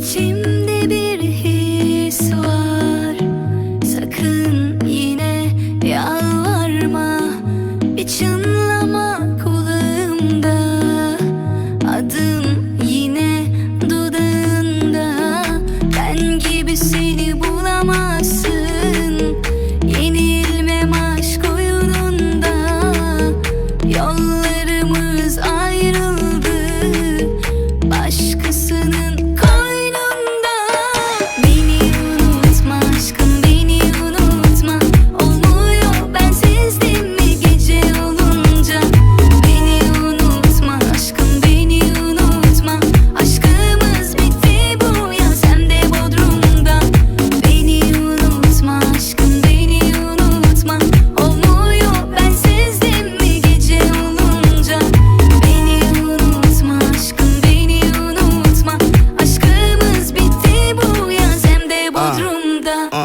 İçimde bir his var. Sakın yine yalvarma. Bir çınlama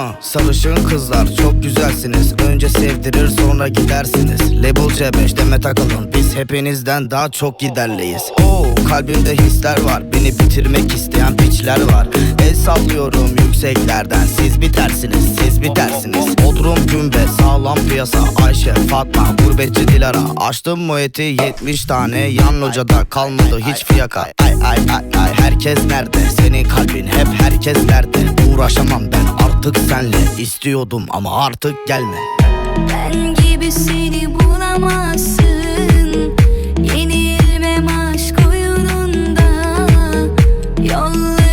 Aa, sarışın kızlar çok güzelsiniz. Önce sevdirir sonra gidersiniz. Label C5 deme takılın Biz hepinizden daha çok giderliyiz. Oo, kalbimde hisler var. Beni bitirmek isteyen piçler var. El sallıyorum yükseklerden. Siz bitersiniz siz bitersiniz Bodrum Gümbe sağlam piyasa. Ayşe Fatma gurbetçi Dilara. Açtım muheti 70 tane Yan locada kalmadı hiç fiyaka. Ay ay ay ay herkes nerede? Senin kalbin hep herkes nerede? Uğraşamam artık senle istiyordum ama artık gelme. Ben gibi seni bulamazsın. Yenilmem aşk oyununda. Yollarımız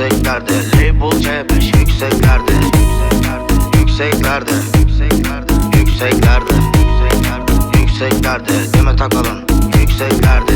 Yükseklerde Label C5 Yükseklerde. Yükseklerde Yükseklerde Yükseklerde Yükseklerde Deme takalım Yükseklerde